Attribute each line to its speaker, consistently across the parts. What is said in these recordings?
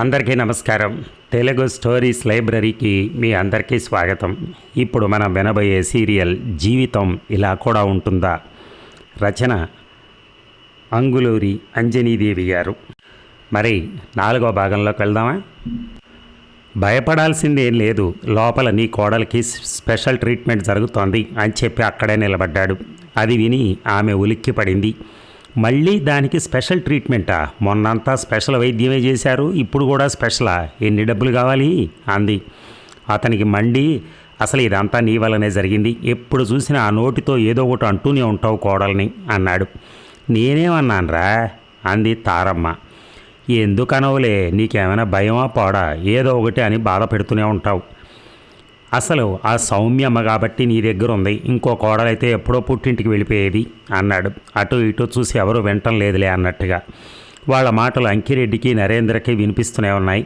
Speaker 1: అందరికీ నమస్కారం తెలుగు స్టోరీస్ లైబ్రరీకి మీ అందరికీ స్వాగతం ఇప్పుడు మనం వినబోయే సీరియల్ జీవితం ఇలా కూడా ఉంటుందా రచన అంగులూరి అంజనీదేవి గారు మరి నాలుగో భాగంలోకి వెళ్దామా భయపడాల్సింది ఏం లేదు లోపల నీ కోడలికి స్పెషల్ ట్రీట్మెంట్ జరుగుతోంది అని చెప్పి అక్కడే నిలబడ్డాడు అది విని ఆమె ఉలిక్కి పడింది మళ్ళీ దానికి స్పెషల్ ట్రీట్మెంటా మొన్నంతా స్పెషల్ వైద్యమే చేశారు ఇప్పుడు కూడా స్పెషలా ఎన్ని డబ్బులు కావాలి అంది అతనికి మండి అసలు ఇదంతా నీ వల్లనే జరిగింది ఎప్పుడు చూసినా ఆ నోటితో ఏదో ఒకటి అంటూనే ఉంటావు కోడల్ని అన్నాడు నేనేమన్నానరా అంది తారమ్మ ఎందుకనవులే నీకేమైనా భయమా పోడా ఏదో ఒకటి అని బాధ పెడుతూనే ఉంటావు అసలు ఆ సౌమ్యమ్మ కాబట్టి నీ దగ్గర ఉంది ఇంకో కోడలైతే ఎప్పుడో పుట్టింటికి వెళ్ళిపోయేది అన్నాడు అటు ఇటు చూసి ఎవరు వినటం లేదులే అన్నట్టుగా వాళ్ళ మాటలు అంకిరెడ్డికి నరేంద్రకి వినిపిస్తూనే ఉన్నాయి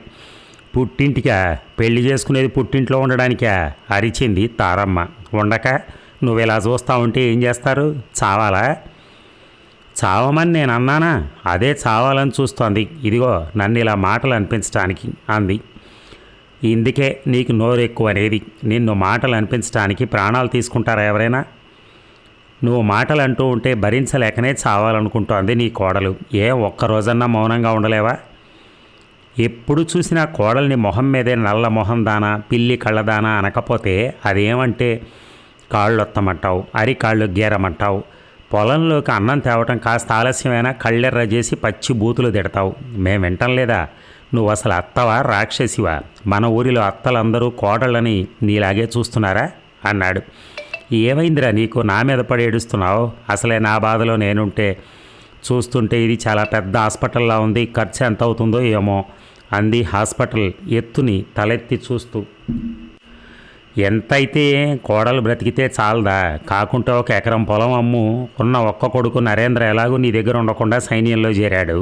Speaker 1: పుట్టింటికా పెళ్లి చేసుకునేది పుట్టింట్లో ఉండడానికా అరిచింది తారమ్మ ఉండక నువ్వు ఇలా చూస్తూ ఉంటే ఏం చేస్తారు చావాలా చావమని నేను అన్నానా అదే చావాలని చూస్తోంది ఇదిగో నన్ను ఇలా మాటలు అనిపించడానికి అంది ఇందుకే నీకు నోరు ఎక్కువ అనేది నిన్ను మాటలు అనిపించడానికి ప్రాణాలు తీసుకుంటారా ఎవరైనా నువ్వు మాటలు అంటూ ఉంటే భరించలేకనే చావాలనుకుంటోంది నీ కోడలు ఏ ఒక్కరోజన్నా మౌనంగా ఉండలేవా ఎప్పుడు చూసినా కోడల్ని మొహం మీదే నల్ల మొహం దానా పిల్లి కళ్ళదానా అనకపోతే అదేమంటే అరి అరికాళ్ళు గీరమంటావు పొలంలోకి అన్నం తేవటం కాస్త ఆలస్యమైనా కళ్ళెర్ర చేసి పచ్చి బూతులు తిడతావు మేము వింటం లేదా నువ్వు అసలు అత్తవా రాక్షసివా మన ఊరిలో అత్తలందరూ కోడళ్ళని నీలాగే చూస్తున్నారా అన్నాడు ఏమైందిరా నీకు నా మీద పడి ఏడుస్తున్నావు అసలే నా బాధలో నేనుంటే చూస్తుంటే ఇది చాలా పెద్ద హాస్పిటల్లా ఉంది ఖర్చు ఎంత అవుతుందో ఏమో అంది హాస్పిటల్ ఎత్తుని తలెత్తి చూస్తూ ఎంతైతే కోడలు బ్రతికితే చాలదా కాకుంటే ఒక ఎకరం పొలం అమ్ము ఉన్న ఒక్క కొడుకు నరేంద్ర ఎలాగూ నీ దగ్గర ఉండకుండా సైన్యంలో చేరాడు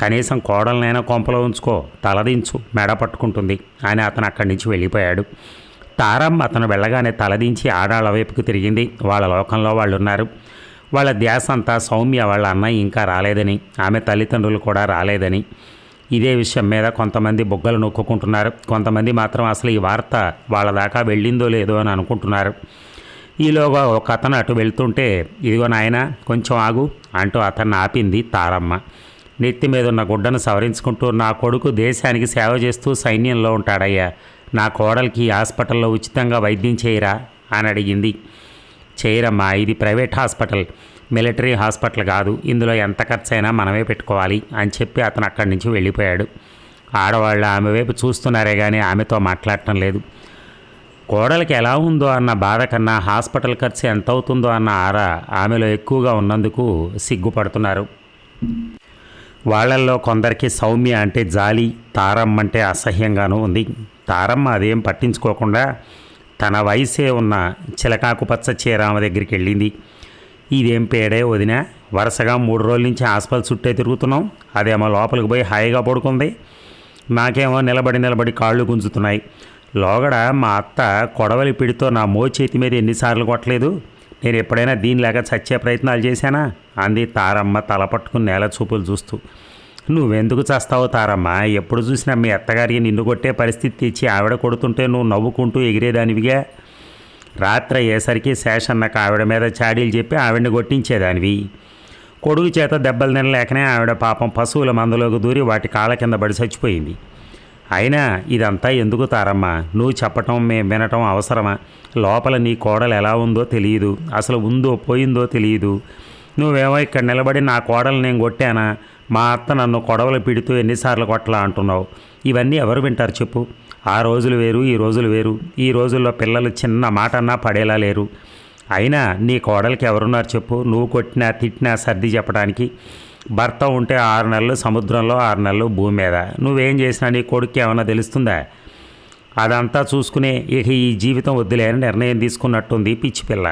Speaker 1: కనీసం కోడలనైనా కొంపలో ఉంచుకో తలదించు మెడ పట్టుకుంటుంది అని అతను అక్కడి నుంచి వెళ్ళిపోయాడు తారమ్మ అతను వెళ్ళగానే తలదించి ఆడాళ్ళ వైపుకు తిరిగింది వాళ్ళ లోకంలో వాళ్ళు ఉన్నారు వాళ్ళ ధ్యాస అంతా సౌమ్య వాళ్ళ అన్నయ్య ఇంకా రాలేదని ఆమె తల్లిదండ్రులు కూడా రాలేదని ఇదే విషయం మీద కొంతమంది బొగ్గలు నొక్కుంటున్నారు కొంతమంది మాత్రం అసలు ఈ వార్త వాళ్ళ దాకా వెళ్ళిందో లేదో అని అనుకుంటున్నారు ఈలోగా ఒక అతను అటు వెళ్తుంటే ఇదిగో నాయన కొంచెం ఆగు అంటూ అతన్ని ఆపింది తారమ్మ నెత్తి మీద ఉన్న గుడ్డను సవరించుకుంటూ నా కొడుకు దేశానికి సేవ చేస్తూ సైన్యంలో ఉంటాడయ్యా నా కోడలికి హాస్పిటల్లో ఉచితంగా వైద్యం చేయరా అని అడిగింది చేయరమ్మా ఇది ప్రైవేట్ హాస్పిటల్ మిలిటరీ హాస్పిటల్ కాదు ఇందులో ఎంత ఖర్చైనా మనమే పెట్టుకోవాలి అని చెప్పి అతను అక్కడి నుంచి వెళ్ళిపోయాడు ఆడవాళ్ళు ఆమె వైపు చూస్తున్నారే కానీ ఆమెతో మాట్లాడటం లేదు కోడలికి ఎలా ఉందో అన్న బాధ కన్నా హాస్పిటల్ ఖర్చు ఎంత అవుతుందో అన్న ఆరా ఆమెలో ఎక్కువగా ఉన్నందుకు సిగ్గుపడుతున్నారు వాళ్ళల్లో కొందరికి సౌమ్య అంటే జాలి తారమ్మ అంటే అసహ్యంగానూ ఉంది తారమ్మ అదేం పట్టించుకోకుండా తన వయసే ఉన్న చిలకాకుపచ్చ చీరామ దగ్గరికి వెళ్ళింది ఇదేం పేడే వదిన వరుసగా మూడు రోజుల నుంచి హాస్పిటల్ చుట్టే తిరుగుతున్నాం అదేమో లోపలికి పోయి హాయిగా పడుకుంది నాకేమో నిలబడి నిలబడి కాళ్ళు గుంజుతున్నాయి లోగడ మా అత్త కొడవలి పిడితో నా మో చేతి మీద ఎన్నిసార్లు కొట్టలేదు నేను ఎప్పుడైనా దీనిలాగా చచ్చే ప్రయత్నాలు చేశానా అంది తారమ్మ తల పట్టుకుని నేల చూపులు చూస్తూ నువ్వెందుకు చస్తావు తారమ్మ ఎప్పుడు చూసినా మీ అత్తగారికి నిన్ను కొట్టే పరిస్థితి తెచ్చి ఆవిడ కొడుతుంటే నువ్వు నవ్వుకుంటూ ఎగిరేదానివిగా రాత్రి అయ్యేసరికి శేషన్నకు ఆవిడ మీద చాడీలు చెప్పి ఆవిడని కొట్టించేదానివి కొడుకు చేత దెబ్బలు తినలేకనే ఆవిడ పాపం పశువుల మందలోకి దూరి వాటి కాళ్ళ కింద పడి చచ్చిపోయింది అయినా ఇదంతా ఎందుకు తారమ్మా నువ్వు చెప్పటం మేము వినటం అవసరమా లోపల నీ కోడలు ఎలా ఉందో తెలియదు అసలు ఉందో పోయిందో తెలియదు నువ్వేమో ఇక్కడ నిలబడి నా కోడలు నేను కొట్టానా మా అత్త నన్ను కొడవలు పిడుతూ ఎన్నిసార్లు కొట్టలా అంటున్నావు ఇవన్నీ ఎవరు వింటారు చెప్పు ఆ రోజులు వేరు ఈ రోజులు వేరు ఈ రోజుల్లో పిల్లలు చిన్న మాట అన్నా పడేలా లేరు అయినా నీ కోడలికి ఎవరున్నారు చెప్పు నువ్వు కొట్టినా తిట్టినా సర్ది చెప్పడానికి భర్త ఉంటే ఆరు నెలలు సముద్రంలో ఆరు నెలలు భూమి మీద నువ్వేం చేసినా నీ కొడుకు ఏమైనా తెలుస్తుందా అదంతా చూసుకునే ఇక ఈ జీవితం వద్దులే అని నిర్ణయం తీసుకున్నట్టుంది పిచ్చి పిల్ల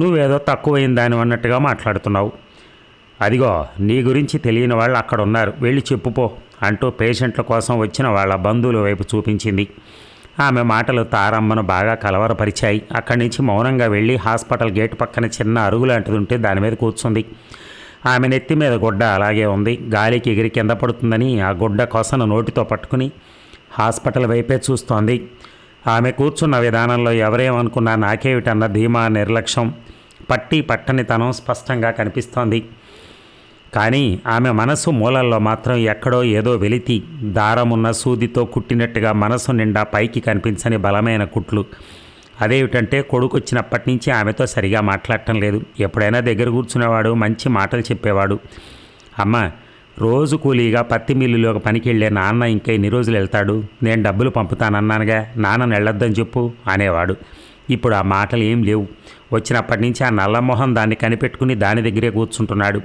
Speaker 1: నువ్వేదో తక్కువైన దాని అన్నట్టుగా మాట్లాడుతున్నావు అదిగో నీ గురించి తెలియని వాళ్ళు అక్కడ ఉన్నారు వెళ్ళి చెప్పుపో అంటూ పేషెంట్ల కోసం వచ్చిన వాళ్ళ బంధువుల వైపు చూపించింది ఆమె మాటలు తారమ్మను బాగా కలవరపరిచాయి అక్కడి నుంచి మౌనంగా వెళ్ళి హాస్పిటల్ గేట్ పక్కన చిన్న అరుగు లాంటిది ఉంటే దాని మీద కూర్చుంది ఆమె నెత్తి మీద గుడ్డ అలాగే ఉంది గాలికి ఎగిరి కింద పడుతుందని ఆ గుడ్డ కొసను నోటితో పట్టుకుని హాస్పిటల్ వైపే చూస్తోంది ఆమె కూర్చున్న విధానంలో ఎవరేమనుకున్నా నాకేమిటన్న ధీమా నిర్లక్ష్యం పట్టి పట్టనితనం స్పష్టంగా కనిపిస్తోంది కానీ ఆమె మనసు మూలల్లో మాత్రం ఎక్కడో ఏదో వెలితి దారమున్న సూదితో కుట్టినట్టుగా మనసు నిండా పైకి కనిపించని బలమైన కుట్లు అదేమిటంటే కొడుకు వచ్చినప్పటి నుంచి ఆమెతో సరిగా మాట్లాడటం లేదు ఎప్పుడైనా దగ్గర కూర్చున్నవాడు మంచి మాటలు చెప్పేవాడు అమ్మ రోజు కూలీగా పత్తి మిల్లులో ఒక పనికి వెళ్ళే నాన్న ఇంకా ఎన్ని రోజులు వెళ్తాడు నేను డబ్బులు పంపుతానన్నానుగా నాన్న వెళ్ళొద్దని చెప్పు అనేవాడు ఇప్పుడు ఆ మాటలు ఏం లేవు వచ్చినప్పటి నుంచి ఆ నల్లమోహన్ దాన్ని కనిపెట్టుకుని దాని దగ్గరే కూర్చుంటున్నాడు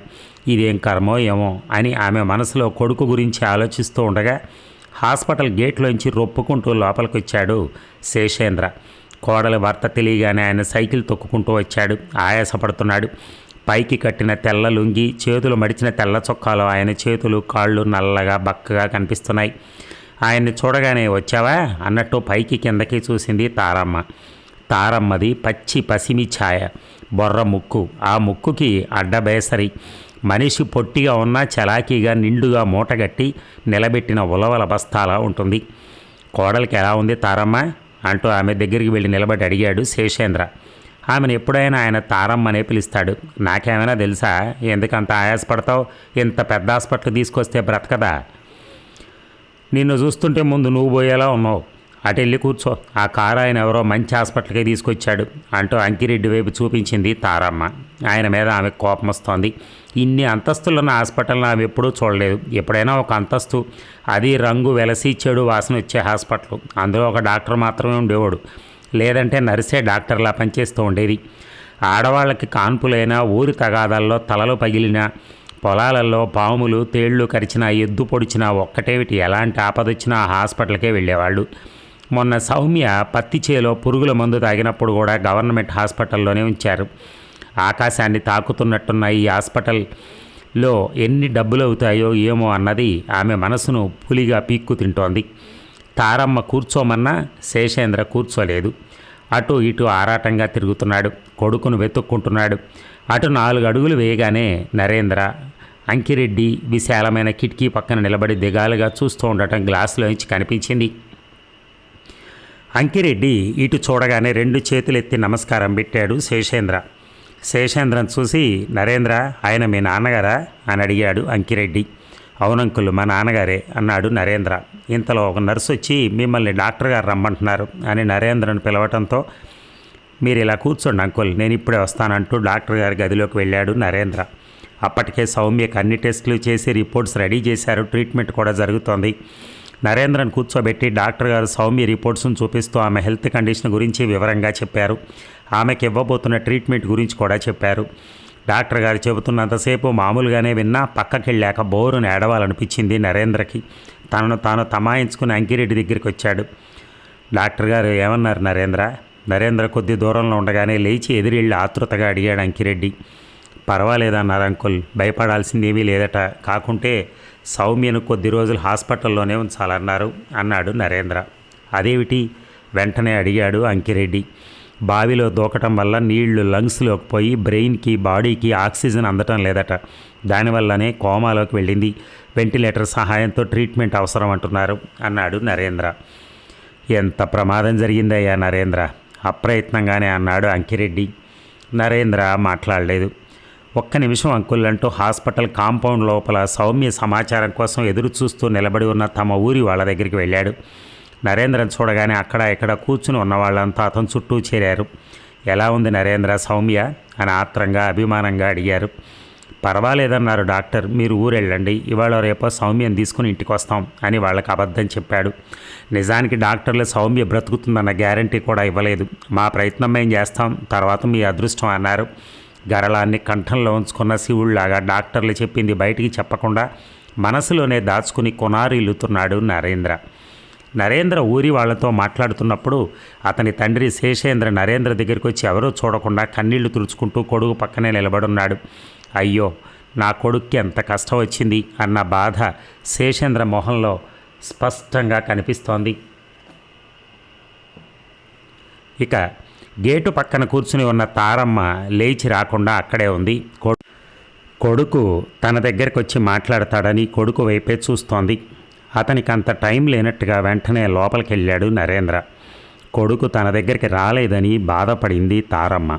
Speaker 1: ఇదేం కర్మో ఏమో అని ఆమె మనసులో కొడుకు గురించి ఆలోచిస్తూ ఉండగా హాస్పిటల్ గేట్లోంచి రొప్పుకుంటూ లోపలికి వచ్చాడు శేషేంద్ర కోడలి భర్త తెలియగానే ఆయన సైకిల్ తొక్కుకుంటూ వచ్చాడు ఆయాసపడుతున్నాడు పైకి కట్టిన తెల్ల లుంగి చేతులు మడిచిన తెల్ల చొక్కాలు ఆయన చేతులు కాళ్ళు నల్లగా బక్కగా కనిపిస్తున్నాయి ఆయన్ని చూడగానే వచ్చావా అన్నట్టు పైకి కిందకి చూసింది తారమ్మ తారమ్మది పచ్చి పసిమి ఛాయ బొర్ర ముక్కు ఆ ముక్కుకి అడ్డబేసరి మనిషి పొట్టిగా ఉన్న చలాకీగా నిండుగా మూటగట్టి నిలబెట్టిన ఉలవల బస్తాలా ఉంటుంది కోడలికి ఎలా ఉంది తారమ్మ అంటూ ఆమె దగ్గరికి వెళ్ళి నిలబడి అడిగాడు శేషేంద్ర ఆమెను ఎప్పుడైనా ఆయన తారమ్మనే పిలుస్తాడు నాకేమైనా తెలుసా ఎందుకంత ఆయాసపడతావు ఇంత పెద్ద హాస్పిటల్ తీసుకొస్తే బ్రతకదా నిన్ను చూస్తుంటే ముందు నువ్వు పోయేలా ఉన్నావు అటు వెళ్ళి కూర్చో ఆ కారు ఆయన ఎవరో మంచి హాస్పిటల్కే తీసుకొచ్చాడు అంటూ అంకిరెడ్డి వైపు చూపించింది తారమ్మ ఆయన మీద ఆమె కోపం వస్తోంది ఇన్ని అంతస్తులున్న హాస్పిటల్ని ఆమె ఎప్పుడూ చూడలేదు ఎప్పుడైనా ఒక అంతస్తు అది రంగు వెలసి చెడు వాసన వచ్చే హాస్పిటల్ అందులో ఒక డాక్టర్ మాత్రమే ఉండేవాడు లేదంటే నర్సే డాక్టర్లా పనిచేస్తూ ఉండేది ఆడవాళ్ళకి కాన్పులైన ఊరి తగాదాల్లో తలలు పగిలిన పొలాలలో పాములు తేళ్లు కరిచినా ఎద్దు పొడిచినా ఒక్కటేమిటి ఎలాంటి ఆపదొచ్చినా హాస్పిటల్కే వెళ్ళేవాళ్ళు మొన్న సౌమ్య పత్తి చేలో పురుగుల మందు తాగినప్పుడు కూడా గవర్నమెంట్ హాస్పిటల్లోనే ఉంచారు ఆకాశాన్ని తాకుతున్నట్టున్న ఈ హాస్పిటల్లో ఎన్ని డబ్బులు అవుతాయో ఏమో అన్నది ఆమె మనసును పులిగా పీక్కు తింటోంది తారమ్మ కూర్చోమన్నా శేషేంద్ర కూర్చోలేదు అటు ఇటు ఆరాటంగా తిరుగుతున్నాడు కొడుకును వెతుక్కుంటున్నాడు అటు నాలుగు అడుగులు వేయగానే నరేంద్ర అంకిరెడ్డి విశాలమైన కిటికీ పక్కన నిలబడి దిగాలుగా చూస్తూ ఉండటం గ్లాసులోంచి కనిపించింది అంకిరెడ్డి ఇటు చూడగానే రెండు చేతులెత్తి నమస్కారం పెట్టాడు శేషేంద్ర శేషేంద్రం చూసి నరేంద్ర ఆయన మీ నాన్నగారా అని అడిగాడు అంకిరెడ్డి అవునంకులు మా నాన్నగారే అన్నాడు నరేంద్ర ఇంతలో ఒక నర్సు వచ్చి మిమ్మల్ని డాక్టర్ గారు రమ్మంటున్నారు అని నరేంద్రను పిలవటంతో మీరు ఇలా కూర్చోండి అంకుల్ నేను ఇప్పుడే వస్తానంటూ డాక్టర్ గారి గదిలోకి వెళ్ళాడు నరేంద్ర అప్పటికే సౌమ్యకు అన్ని టెస్టులు చేసి రిపోర్ట్స్ రెడీ చేశారు ట్రీట్మెంట్ కూడా జరుగుతోంది నరేంద్రను కూర్చోబెట్టి డాక్టర్ గారు సౌమ్య రిపోర్ట్స్ను చూపిస్తూ ఆమె హెల్త్ కండిషన్ గురించి వివరంగా చెప్పారు ఆమెకి ఇవ్వబోతున్న ట్రీట్మెంట్ గురించి కూడా చెప్పారు డాక్టర్ గారు చెబుతున్నంతసేపు మామూలుగానే విన్నా పక్కకెళ్ళాక బోరును ఏడవాలనిపించింది నరేంద్రకి తనను తాను తమాయించుకుని అంకిరెడ్డి దగ్గరికి వచ్చాడు డాక్టర్ గారు ఏమన్నారు నరేంద్ర నరేంద్ర కొద్ది దూరంలో ఉండగానే లేచి ఎదురెళ్ళి ఆతృతగా అడిగాడు అంకిరెడ్డి పర్వాలేదన్నారు అంకుల్ భయపడాల్సిందేమీ లేదట కాకుంటే సౌమ్యను కొద్ది రోజులు హాస్పిటల్లోనే ఉంచాలన్నారు అన్నాడు నరేంద్ర అదేమిటి వెంటనే అడిగాడు అంకిరెడ్డి బావిలో దూకటం వల్ల నీళ్లు లంగ్స్లోకి పోయి బ్రెయిన్కి బాడీకి ఆక్సిజన్ అందటం లేదట దానివల్లనే కోమాలోకి వెళ్ళింది వెంటిలేటర్ సహాయంతో ట్రీట్మెంట్ అవసరం అంటున్నారు అన్నాడు నరేంద్ర ఎంత ప్రమాదం జరిగిందయ్యా నరేంద్ర అప్రయత్నంగానే అన్నాడు అంకిరెడ్డి నరేంద్ర మాట్లాడలేదు ఒక్క నిమిషం అంకుల్ అంటూ హాస్పిటల్ కాంపౌండ్ లోపల సౌమ్య సమాచారం కోసం ఎదురు చూస్తూ నిలబడి ఉన్న తమ ఊరి వాళ్ళ దగ్గరికి వెళ్ళాడు నరేంద్రం చూడగానే అక్కడ ఇక్కడ కూర్చుని ఉన్న వాళ్ళంతా అతను చుట్టూ చేరారు ఎలా ఉంది నరేంద్ర సౌమ్య అని ఆత్రంగా అభిమానంగా అడిగారు పర్వాలేదన్నారు డాక్టర్ మీరు ఊరెళ్ళండి ఇవాళ రేపో సౌమ్యం తీసుకుని ఇంటికి వస్తాం అని వాళ్ళకి అబద్ధం చెప్పాడు నిజానికి డాక్టర్లు సౌమ్య బ్రతుకుతుందన్న గ్యారంటీ కూడా ఇవ్వలేదు మా ప్రయత్నం మేము చేస్తాం తర్వాత మీ అదృష్టం అన్నారు గరళాన్ని కంఠంలో ఉంచుకున్న శివుళ్లాగా డాక్టర్లు చెప్పింది బయటికి చెప్పకుండా మనసులోనే దాచుకుని కొనారిల్లుతున్నాడు నరేంద్ర నరేంద్ర ఊరి వాళ్లతో మాట్లాడుతున్నప్పుడు అతని తండ్రి శేషేంద్ర నరేంద్ర దగ్గరికి వచ్చి ఎవరూ చూడకుండా కన్నీళ్లు తుడుచుకుంటూ కొడుకు పక్కనే నిలబడున్నాడు అయ్యో నా కొడుక్కి ఎంత కష్టం వచ్చింది అన్న బాధ శేషేంద్ర మొహంలో స్పష్టంగా కనిపిస్తోంది ఇక గేటు పక్కన కూర్చుని ఉన్న తారమ్మ లేచి రాకుండా అక్కడే ఉంది కొడుకు తన దగ్గరికి వచ్చి మాట్లాడతాడని కొడుకు వైపే చూస్తోంది అతనికి అంత టైం లేనట్టుగా వెంటనే లోపలికి వెళ్ళాడు నరేంద్ర కొడుకు తన దగ్గరికి రాలేదని బాధపడింది తారమ్మ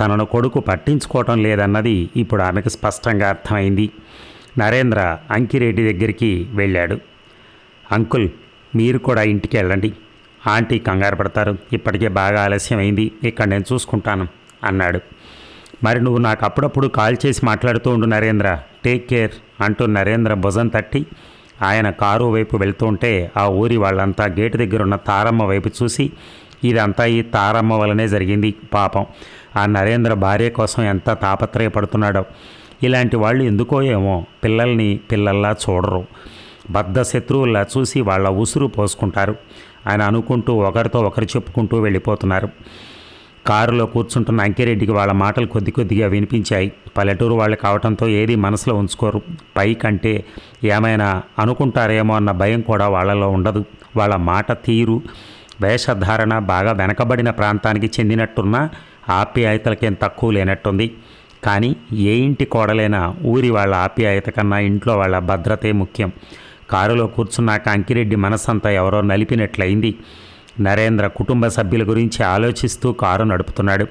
Speaker 1: తనను కొడుకు పట్టించుకోవటం లేదన్నది ఇప్పుడు ఆమెకు స్పష్టంగా అర్థమైంది నరేంద్ర అంకిరెడ్డి దగ్గరికి వెళ్ళాడు అంకుల్ మీరు కూడా ఇంటికి వెళ్ళండి ఆంటీ కంగారు పడతారు ఇప్పటికే బాగా ఆలస్యం అయింది ఇక్కడ నేను చూసుకుంటాను అన్నాడు మరి నువ్వు నాకు అప్పుడప్పుడు కాల్ చేసి మాట్లాడుతూ ఉండు నరేంద్ర టేక్ కేర్ అంటూ నరేంద్ర భుజం తట్టి ఆయన కారు వైపు వెళ్తుంటే ఆ ఊరి వాళ్ళంతా గేటు దగ్గర ఉన్న తారమ్మ వైపు చూసి ఇదంతా ఈ తారమ్మ వలనే జరిగింది పాపం ఆ నరేంద్ర భార్య కోసం ఎంత తాపత్రయపడుతున్నాడో ఇలాంటి వాళ్ళు ఎందుకో ఏమో పిల్లల్ని పిల్లల్లా చూడరు బద్ధ శత్రువుల్లా చూసి వాళ్ళ ఉసురు పోసుకుంటారు ఆయన అనుకుంటూ ఒకరితో ఒకరు చెప్పుకుంటూ వెళ్ళిపోతున్నారు కారులో కూర్చుంటున్న అంకిరెడ్డికి వాళ్ళ మాటలు కొద్ది కొద్దిగా వినిపించాయి పల్లెటూరు వాళ్ళు కావడంతో ఏది మనసులో ఉంచుకోరు పైకంటే ఏమైనా అనుకుంటారేమో అన్న భయం కూడా వాళ్ళలో ఉండదు వాళ్ళ మాట తీరు వేషధారణ బాగా వెనకబడిన ప్రాంతానికి చెందినట్టున్న ఆప్యాయతలకేం తక్కువ లేనట్టుంది కానీ ఏ ఇంటి కోడలైనా ఊరి వాళ్ళ ఆప్యాయత కన్నా ఇంట్లో వాళ్ళ భద్రతే ముఖ్యం కారులో కూర్చున్నాక అంకిరెడ్డి మనసంతా ఎవరో నలిపినట్లయింది నరేంద్ర కుటుంబ సభ్యుల గురించి ఆలోచిస్తూ కారు నడుపుతున్నాడు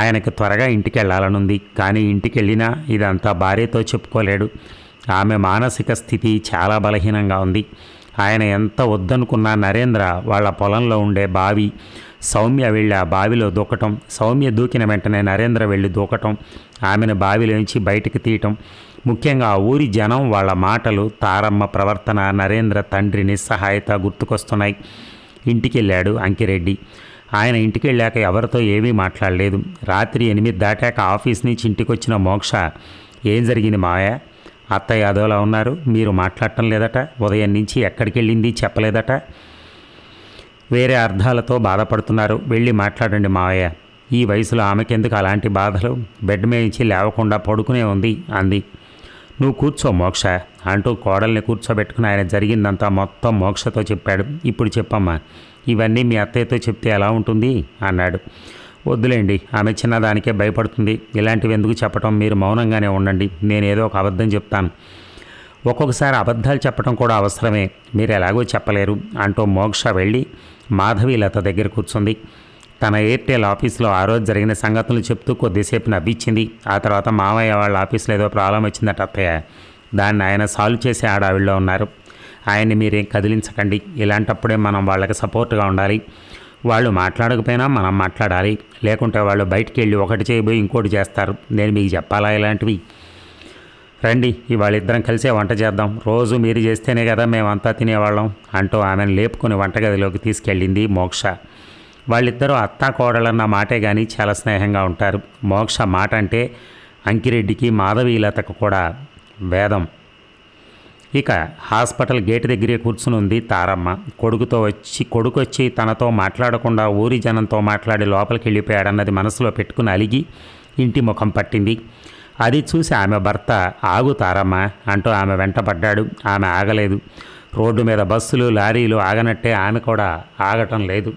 Speaker 1: ఆయనకు త్వరగా ఇంటికి వెళ్ళాలనుంది కానీ ఇంటికి వెళ్ళినా ఇదంతా భార్యతో చెప్పుకోలేడు ఆమె మానసిక స్థితి చాలా బలహీనంగా ఉంది ఆయన ఎంత వద్దనుకున్నా నరేంద్ర వాళ్ళ పొలంలో ఉండే బావి సౌమ్య వెళ్ళి ఆ బావిలో దూకటం సౌమ్య దూకిన వెంటనే నరేంద్ర వెళ్ళి దూకటం ఆమెను బావిలోంచి బయటకు తీయటం ముఖ్యంగా ఆ ఊరి జనం వాళ్ళ మాటలు తారమ్మ ప్రవర్తన నరేంద్ర తండ్రి నిస్సహాయత గుర్తుకొస్తున్నాయి ఇంటికి వెళ్ళాడు అంకిరెడ్డి ఆయన ఇంటికి వెళ్ళాక ఎవరితో ఏమీ మాట్లాడలేదు రాత్రి ఎనిమిది దాటాక ఆఫీస్ నుంచి ఇంటికొచ్చిన మోక్ష ఏం జరిగింది మాయా అత్తయ్య అదోలా ఉన్నారు మీరు మాట్లాడటం లేదట ఉదయం నుంచి ఎక్కడికి వెళ్ళింది చెప్పలేదట వేరే అర్థాలతో బాధపడుతున్నారు వెళ్ళి మాట్లాడండి మావయ్య ఈ వయసులో ఆమెకెందుకు అలాంటి బాధలు బెడ్ మేయించి లేవకుండా పడుకునే ఉంది అంది నువ్వు కూర్చో మోక్ష అంటూ కోడల్ని కూర్చోబెట్టుకుని ఆయన జరిగిందంతా మొత్తం మోక్షతో చెప్పాడు ఇప్పుడు చెప్పమ్మా ఇవన్నీ మీ అత్తయ్యతో చెప్తే ఎలా ఉంటుంది అన్నాడు వద్దులేండి ఆమె చిన్నదానికే భయపడుతుంది ఇలాంటివి ఎందుకు చెప్పటం మీరు మౌనంగానే ఉండండి నేను ఏదో ఒక అబద్ధం చెప్తాను ఒక్కొక్కసారి అబద్ధాలు చెప్పడం కూడా అవసరమే మీరు ఎలాగో చెప్పలేరు అంటూ మోక్ష వెళ్ళి మాధవి లత దగ్గర కూర్చుంది తన ఎయిర్టెల్ ఆఫీస్లో ఆ రోజు జరిగిన సంగతులు చెప్తూ కొద్దిసేపు నవ్వించింది ఆ తర్వాత మామయ్య వాళ్ళ ఆఫీస్లో ఏదో ప్రాబ్లం వచ్చిందట అత్తయ్య దాన్ని ఆయన సాల్వ్ చేసే ఆడావిడలో ఉన్నారు ఆయన్ని మీరేం కదిలించకండి ఇలాంటప్పుడే మనం వాళ్ళకి సపోర్ట్గా ఉండాలి వాళ్ళు మాట్లాడకపోయినా మనం మాట్లాడాలి లేకుంటే వాళ్ళు బయటికి వెళ్ళి ఒకటి చేయబోయి ఇంకోటి చేస్తారు నేను మీకు చెప్పాలా ఇలాంటివి రండి ఇవాళిద్దరం కలిసే వంట చేద్దాం రోజు మీరు చేస్తేనే కదా మేమంతా తినేవాళ్ళం అంటూ ఆమెను లేపుకొని వంటగదిలోకి తీసుకెళ్ళింది మోక్ష వాళ్ళిద్దరూ అత్తా కోడలన్న మాటే కానీ చాలా స్నేహంగా ఉంటారు మోక్ష మాట అంటే అంకిరెడ్డికి మాధవీలతకు కూడా వేదం ఇక హాస్పిటల్ గేట్ దగ్గరే కూర్చుని ఉంది తారమ్మ కొడుకుతో వచ్చి కొడుకు వచ్చి తనతో మాట్లాడకుండా ఊరి జనంతో మాట్లాడి లోపలికి వెళ్ళిపోయాడన్నది మనసులో పెట్టుకుని అలిగి ఇంటి ముఖం పట్టింది అది చూసి ఆమె భర్త ఆగు తారమ్మ అంటూ ఆమె వెంటపడ్డాడు ఆమె ఆగలేదు రోడ్డు మీద బస్సులు లారీలు ఆగనట్టే ఆమె కూడా ఆగటం లేదు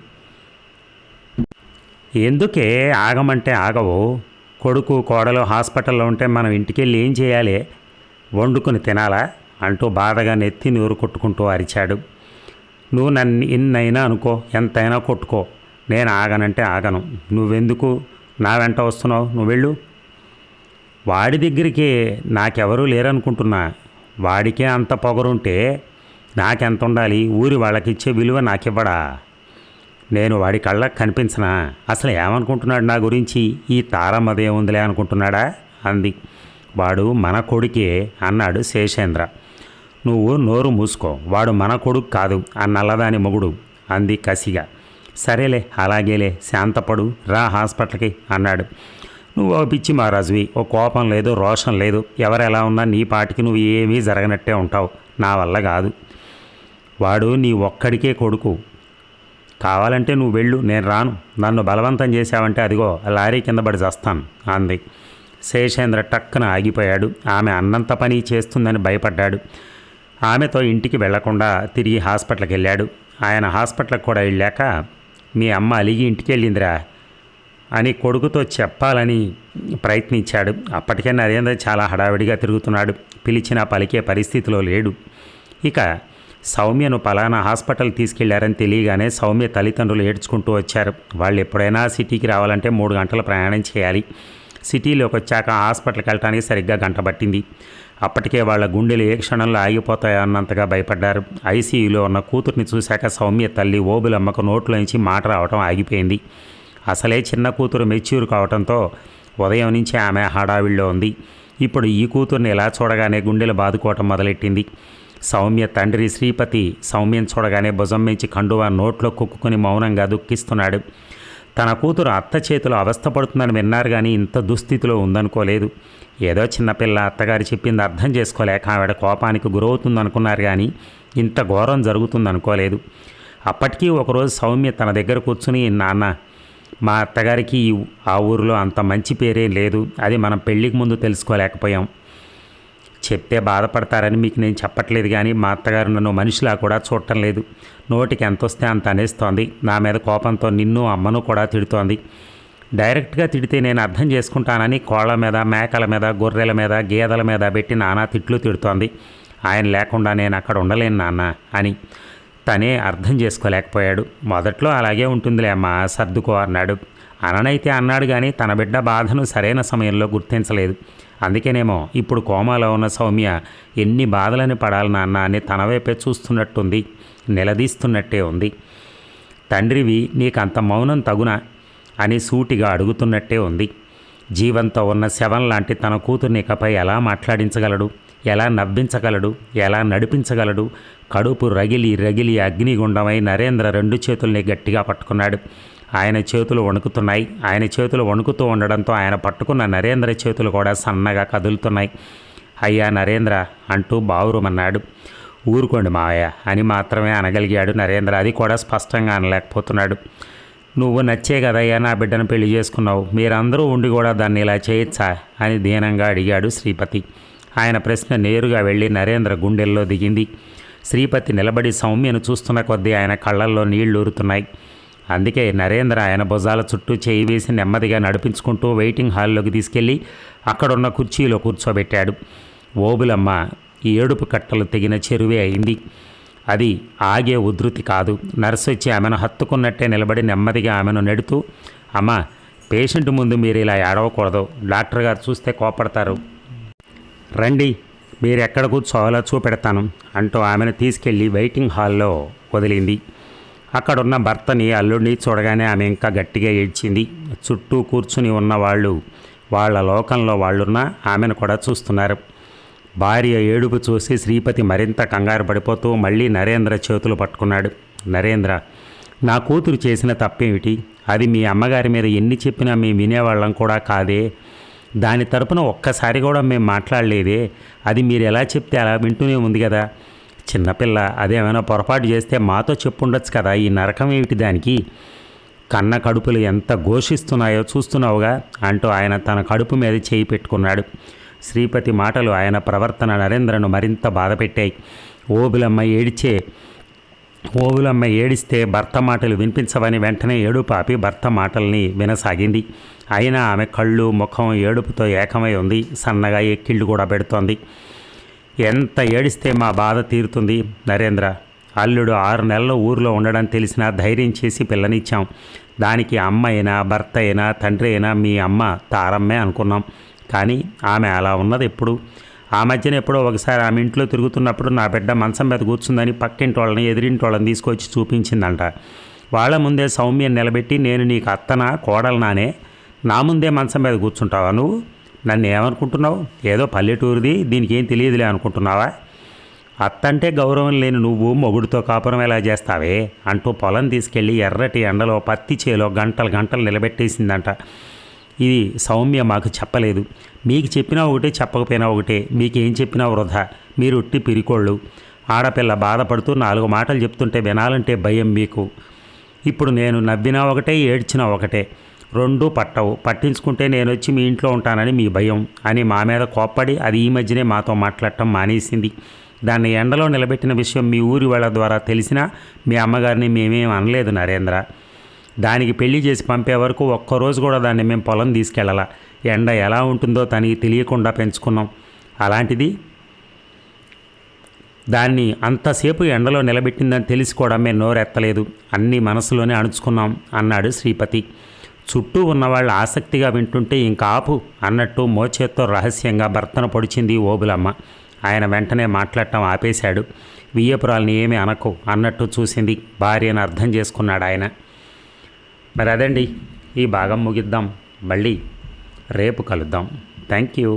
Speaker 1: ఎందుకే ఆగమంటే ఆగవు కొడుకు కోడలు హాస్పిటల్లో ఉంటే మనం ఇంటికెళ్ళి ఏం చేయాలి వండుకుని తినాలా అంటూ బాధగా నెత్తి నూరు కొట్టుకుంటూ అరిచాడు నువ్వు నన్ను ఇన్నైనా అనుకో ఎంతైనా కొట్టుకో నేను ఆగనంటే ఆగను నువ్వెందుకు నా వెంట వస్తున్నావు నువ్వు వెళ్ళు వాడి దగ్గరికి నాకెవరూ లేరనుకుంటున్నా వాడికే అంత పొగరుంటే నాకెంత ఉండాలి ఊరి వాళ్ళకిచ్చే విలువ నాకివ్వడా నేను వాడి కళ్ళకు కనిపించనా అసలు ఏమనుకుంటున్నాడు నా గురించి ఈ తారమ్మదే ఉందిలే అనుకుంటున్నాడా అంది వాడు మన కొడుకే అన్నాడు శేషేంద్ర నువ్వు నోరు మూసుకో వాడు మన కొడుకు కాదు అన్నల్లదాని మొగుడు అంది కసిగా సరేలే అలాగేలే శాంతపడు రా హాస్పిటల్కి అన్నాడు నువ్వు ఓ పిచ్చి మహారాజువి ఓ కోపం లేదు రోషం లేదు ఎవరెలా ఉన్నా నీ పాటికి నువ్వు ఏమీ జరగనట్టే ఉంటావు నా వల్ల కాదు వాడు నీ ఒక్కడికే కొడుకు కావాలంటే నువ్వు వెళ్ళు నేను రాను నన్ను బలవంతం చేశావంటే అదిగో లారీ కింద పడి చేస్తాను అంది శేషేంద్ర టక్కున ఆగిపోయాడు ఆమె అన్నంత పని చేస్తుందని భయపడ్డాడు ఆమెతో ఇంటికి వెళ్లకుండా తిరిగి హాస్పిటల్కి వెళ్ళాడు ఆయన హాస్పిటల్కి కూడా వెళ్ళాక మీ అమ్మ అలిగి ఇంటికి వెళ్ళిందిరా అని కొడుకుతో చెప్పాలని ప్రయత్నించాడు అప్పటికే నరేంద్ర చాలా హడావిడిగా తిరుగుతున్నాడు పిలిచినా పలికే పరిస్థితిలో లేడు ఇక సౌమ్యను పలానా హాస్పిటల్ తీసుకెళ్లారని తెలియగానే సౌమ్య తల్లిదండ్రులు ఏడ్చుకుంటూ వచ్చారు వాళ్ళు ఎప్పుడైనా సిటీకి రావాలంటే మూడు గంటలు ప్రయాణం చేయాలి సిటీలోకి వచ్చాక హాస్పిటల్కి వెళ్ళటానికి సరిగ్గా గంట పట్టింది అప్పటికే వాళ్ళ గుండెలు ఏ క్షణంలో ఆగిపోతాయన్నంతగా భయపడ్డారు ఐసీయూలో ఉన్న కూతుర్ని చూశాక సౌమ్య తల్లి ఓబులమ్మకు నోట్లోంచి మాట రావడం ఆగిపోయింది అసలే చిన్న కూతురు మెచ్యూర్ కావడంతో ఉదయం నుంచి ఆమె హడావిడిలో ఉంది ఇప్పుడు ఈ కూతుర్ని ఎలా చూడగానే గుండెలు బాదుకోవటం మొదలెట్టింది సౌమ్య తండ్రి శ్రీపతి సౌమ్యం చూడగానే భుజం మించి ఖండువా నోట్లో కుక్కుని మౌనంగా దుఃఖిస్తున్నాడు తన కూతురు అత్త చేతిలో అవస్థపడుతుందని విన్నారు కానీ ఇంత దుస్థితిలో ఉందనుకోలేదు ఏదో చిన్నపిల్ల అత్తగారు చెప్పింది అర్థం చేసుకోలేక ఆవిడ కోపానికి గురవుతుందనుకున్నారు కానీ ఇంత ఘోరం జరుగుతుందనుకోలేదు అప్పటికీ ఒకరోజు సౌమ్య తన దగ్గర కూర్చుని నాన్న మా అత్తగారికి ఆ ఊరిలో అంత మంచి పేరే లేదు అది మనం పెళ్ళికి ముందు తెలుసుకోలేకపోయాం చెప్పే బాధపడతారని మీకు నేను చెప్పట్లేదు కానీ మా అత్తగారు నన్ను మనిషిలా కూడా చూడటం లేదు నోటికి ఎంత వస్తే అంత అనేస్తోంది నా మీద కోపంతో నిన్ను అమ్మను కూడా తిడుతోంది డైరెక్ట్గా తిడితే నేను అర్థం చేసుకుంటానని కోళ్ళ మీద మేకల మీద గొర్రెల మీద గేదెల మీద పెట్టి నానా తిట్లు తిడుతోంది ఆయన లేకుండా నేను అక్కడ ఉండలేను నాన్న అని తనే అర్థం చేసుకోలేకపోయాడు మొదట్లో అలాగే ఉంటుందిలే అమ్మా సర్దుకో అన్నాడు అననైతే అన్నాడు కానీ తన బిడ్డ బాధను సరైన సమయంలో గుర్తించలేదు అందుకేనేమో ఇప్పుడు కోమాలో ఉన్న సౌమ్య ఎన్ని బాధలని పడాలి నాన్న అని తన వైపే చూస్తున్నట్టుంది నిలదీస్తున్నట్టే ఉంది తండ్రివి నీకంత మౌనం తగునా అని సూటిగా అడుగుతున్నట్టే ఉంది జీవంతో ఉన్న శవం లాంటి తన కూతురు నీకపై ఎలా మాట్లాడించగలడు ఎలా నవ్వించగలడు ఎలా నడిపించగలడు కడుపు రగిలి రగిలి అగ్నిగుండమై నరేంద్ర రెండు చేతుల్ని గట్టిగా పట్టుకున్నాడు ఆయన చేతులు వణుకుతున్నాయి ఆయన చేతులు వణుకుతూ ఉండడంతో ఆయన పట్టుకున్న నరేంద్ర చేతులు కూడా సన్నగా కదులుతున్నాయి అయ్యా నరేంద్ర అంటూ బావురుమన్నాడు ఊరుకోండి మావయ్య అని మాత్రమే అనగలిగాడు నరేంద్ర అది కూడా స్పష్టంగా అనలేకపోతున్నాడు నువ్వు నచ్చే కదయ్యా నా బిడ్డను పెళ్లి చేసుకున్నావు మీరందరూ ఉండి కూడా దాన్ని ఇలా చేయొచ్చా అని దీనంగా అడిగాడు శ్రీపతి ఆయన ప్రశ్న నేరుగా వెళ్ళి నరేంద్ర గుండెల్లో దిగింది శ్రీపతి నిలబడి సౌమ్యను చూస్తున్న కొద్దీ ఆయన కళ్ళల్లో నీళ్లు ఊరుతున్నాయి అందుకే నరేంద్ర ఆయన భుజాల చుట్టూ చేయి వేసి నెమ్మదిగా నడిపించుకుంటూ వెయిటింగ్ హాల్లోకి తీసుకెళ్ళి అక్కడున్న కుర్చీలో కూర్చోబెట్టాడు ఓబులమ్మ ఏడుపు కట్టలు తెగిన చెరువే అయింది అది ఆగే ఉధృతి కాదు నర్సు వచ్చి ఆమెను హత్తుకున్నట్టే నిలబడి నెమ్మదిగా ఆమెను నెడుతూ అమ్మ పేషెంట్ ముందు మీరు ఇలా ఏడవకూడదు డాక్టర్ గారు చూస్తే కోపడతారు రండి మీరు ఎక్కడ కూర్చోవాలో చూపెడతాను అంటూ ఆమెను తీసుకెళ్ళి వెయిటింగ్ హాల్లో వదిలింది అక్కడున్న భర్తని అల్లుడిని చూడగానే ఆమె ఇంకా గట్టిగా ఏడ్చింది చుట్టూ కూర్చుని ఉన్నవాళ్ళు వాళ్ళ లోకంలో వాళ్ళున్న ఆమెను కూడా చూస్తున్నారు భార్య ఏడుపు చూసి శ్రీపతి మరింత కంగారు పడిపోతూ మళ్ళీ నరేంద్ర చేతులు పట్టుకున్నాడు నరేంద్ర నా కూతురు చేసిన తప్పేమిటి అది మీ అమ్మగారి మీద ఎన్ని చెప్పినా మేము వినేవాళ్ళం కూడా కాదే దాని తరపున ఒక్కసారి కూడా మేము మాట్లాడలేదే అది మీరు ఎలా చెప్తే అలా వింటూనే ఉంది కదా చిన్నపిల్ల అదేమైనా పొరపాటు చేస్తే మాతో చెప్పుండొచ్చు కదా ఈ నరకం ఏమిటి దానికి కన్న కడుపులు ఎంత ఘోషిస్తున్నాయో చూస్తున్నావుగా అంటూ ఆయన తన కడుపు మీద చేయి పెట్టుకున్నాడు శ్రీపతి మాటలు ఆయన ప్రవర్తన నరేంద్రను మరింత బాధపెట్టాయి ఓబులమ్మ ఏడిచే ఓవులమ్మ ఏడిస్తే భర్త మాటలు వినిపించవని వెంటనే ఏడుపాపి భర్త మాటల్ని వినసాగింది అయినా ఆమె కళ్ళు ముఖం ఏడుపుతో ఏకమై ఉంది సన్నగా ఎక్కిళ్ళు కూడా పెడుతోంది ఎంత ఏడిస్తే మా బాధ తీరుతుంది నరేంద్ర అల్లుడు ఆరు నెలలు ఊరిలో ఉండడం తెలిసినా ధైర్యం చేసి పిల్లనిచ్చాం దానికి అమ్మ అయినా భర్త అయినా తండ్రి అయినా మీ అమ్మ తారమ్మే అనుకున్నాం కానీ ఆమె అలా ఉన్నది ఎప్పుడు ఆ మధ్యన ఎప్పుడో ఒకసారి ఆమె ఇంట్లో తిరుగుతున్నప్పుడు నా బిడ్డ మంచం మీద కూర్చుందని పక్కింటి వాళ్ళని ఎదిరింటి వాళ్ళని తీసుకొచ్చి చూపించిందంట వాళ్ళ ముందే సౌమ్యం నిలబెట్టి నేను నీకు అత్తనా కోడలనానే నా ముందే మంచం మీద కూర్చుంటావా నువ్వు నన్ను ఏమనుకుంటున్నావు ఏదో పల్లెటూరిది దీనికి ఏం తెలియదులే అనుకుంటున్నావా అత్తంటే గౌరవం లేని నువ్వు మొగుడితో కాపురం ఎలా చేస్తావే అంటూ పొలం తీసుకెళ్ళి ఎర్రటి ఎండలో పత్తి చేలో గంటలు గంటలు నిలబెట్టేసిందంట ఇది సౌమ్య మాకు చెప్పలేదు మీకు చెప్పినా ఒకటే చెప్పకపోయినా ఒకటే మీకేం చెప్పినా వృధా మీరు ఉట్టి పిరికోళ్ళు ఆడపిల్ల బాధపడుతూ నాలుగు మాటలు చెప్తుంటే వినాలంటే భయం మీకు ఇప్పుడు నేను నవ్వినా ఒకటే ఏడ్చినా ఒకటే రెండు పట్టవు పట్టించుకుంటే నేను వచ్చి మీ ఇంట్లో ఉంటానని మీ భయం అని మా మీద కోప్పడి అది ఈ మధ్యనే మాతో మాట్లాడటం మానేసింది దాన్ని ఎండలో నిలబెట్టిన విషయం మీ ఊరి వాళ్ళ ద్వారా తెలిసినా మీ అమ్మగారిని మేమేం అనలేదు నరేంద్ర దానికి పెళ్లి చేసి పంపే వరకు ఒక్కరోజు కూడా దాన్ని మేము పొలం తీసుకెళ్ళాల ఎండ ఎలా ఉంటుందో తనకి తెలియకుండా పెంచుకున్నాం అలాంటిది దాన్ని అంతసేపు ఎండలో నిలబెట్టిందని తెలిసి కూడా మేము నోరెత్తలేదు అన్నీ మనసులోనే అణుచుకున్నాం అన్నాడు శ్రీపతి చుట్టూ ఉన్నవాళ్ళు ఆసక్తిగా వింటుంటే ఇంకాపు అన్నట్టు మోచేత్తో రహస్యంగా భర్తను పొడిచింది ఓబులమ్మ ఆయన వెంటనే మాట్లాడటం ఆపేశాడు వియ్యపురాల్ని ఏమీ అనకు అన్నట్టు చూసింది భార్యను అర్థం చేసుకున్నాడు ఆయన మరి అదండి ఈ భాగం ముగిద్దాం మళ్ళీ రేపు కలుద్దాం థ్యాంక్ యూ